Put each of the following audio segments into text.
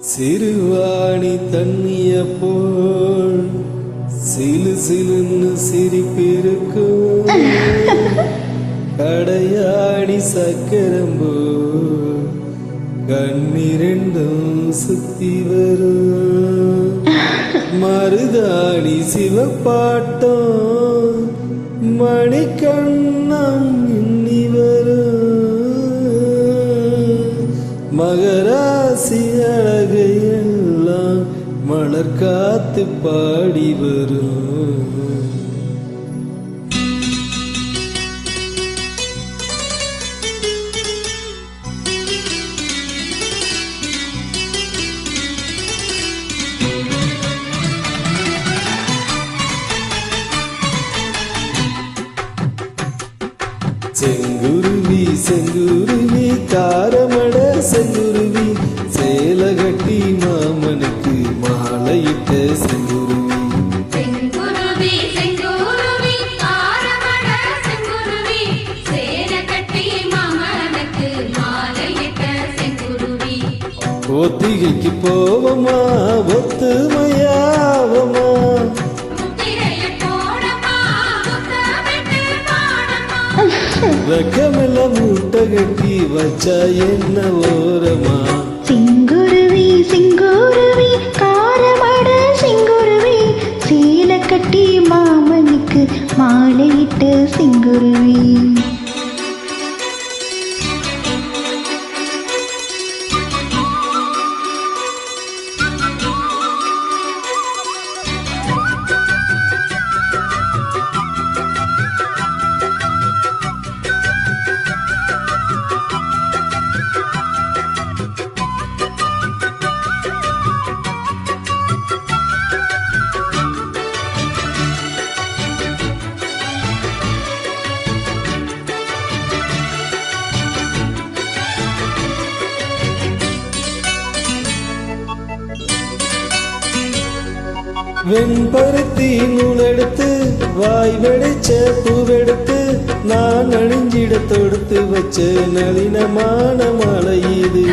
சிறுவாணி தண்ணிய போல் சிலு சிலுன்னு சிரிப்பிருக்கும் கடையாடி சக்கரம்போ கண்ணிரண்டும் சுத்தி வரும். மருதாணி சிவப்பாட்டம் மணிக்கண்ணம் மகராசி அழகையெல்லாம் மலர் காத்து பாடி வரும். செங்குருவி செங்குருவி தாரமட செங்குருவி சேலகட்டி மாமனுக்கு மாலையிட்ட செங்குருவி ஒத்திகைக்கு போவமா ஒத்துமையாவமா வெக்கமெல்லாம் மூட்டை கட்டி வச்சா என்ன ஓரமா? சிங்குருவி. வெண்பருத்தி நூலெடுத்து வாய் வெடிச்ச பூவெடுத்து நான் அணிஞ்சிட தொடுத்து வச்ச நளினமான மலை இது.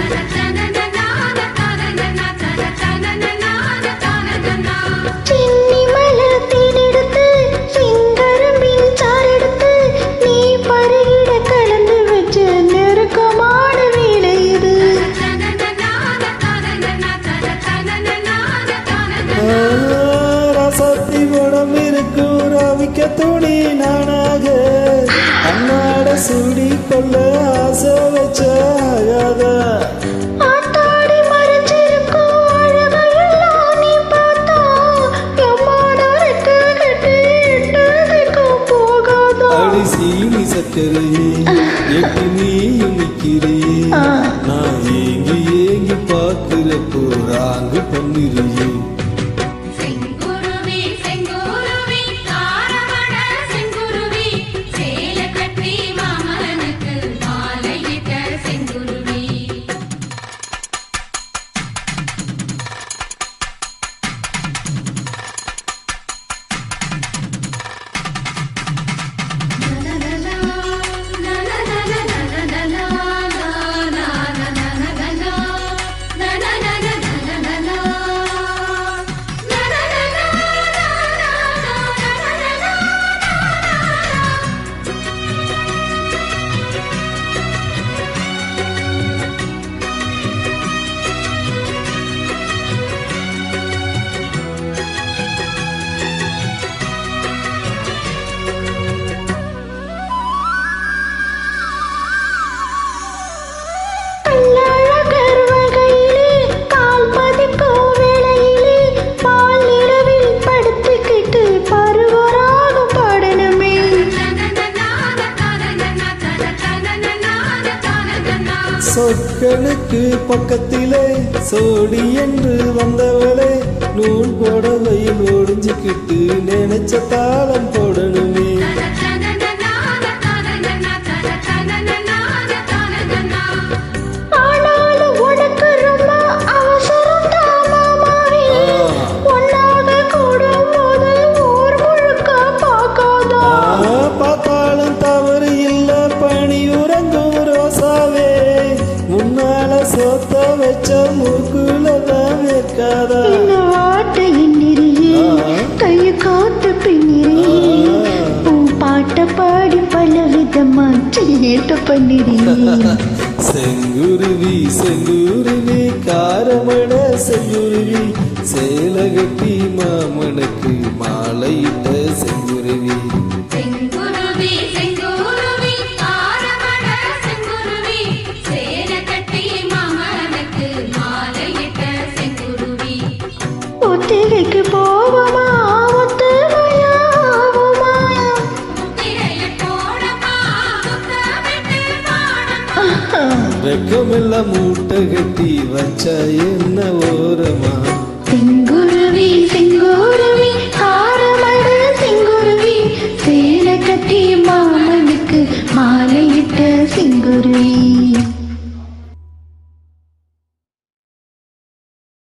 சக்கரையே எட்டு நீயும் நிக்கிறையே ஆ. நான் ஏங்கி ஏங்கி பார்க்கிறப்போ ராங்கு பண்ணிருயே சொற்களுக்கு பக்கத்திலே சோடி என்று வந்தவளே நூல் புடவையில் ஒடிஞ்சுக்கிட்டு நினைச்ச தாளம் போடணும். ஏட்ட பண்ணிடி. செங்குருவி செங்குருவி காரமண செங்குருவி சேலகட்டி மாமனுக்கு மாலையிட்ட செங்குருவி. வெக்கமெல்லாம் மூட்டை கட்டி வச்சா என்ன ஓரமா? செங்கோரவே செங்கோரவே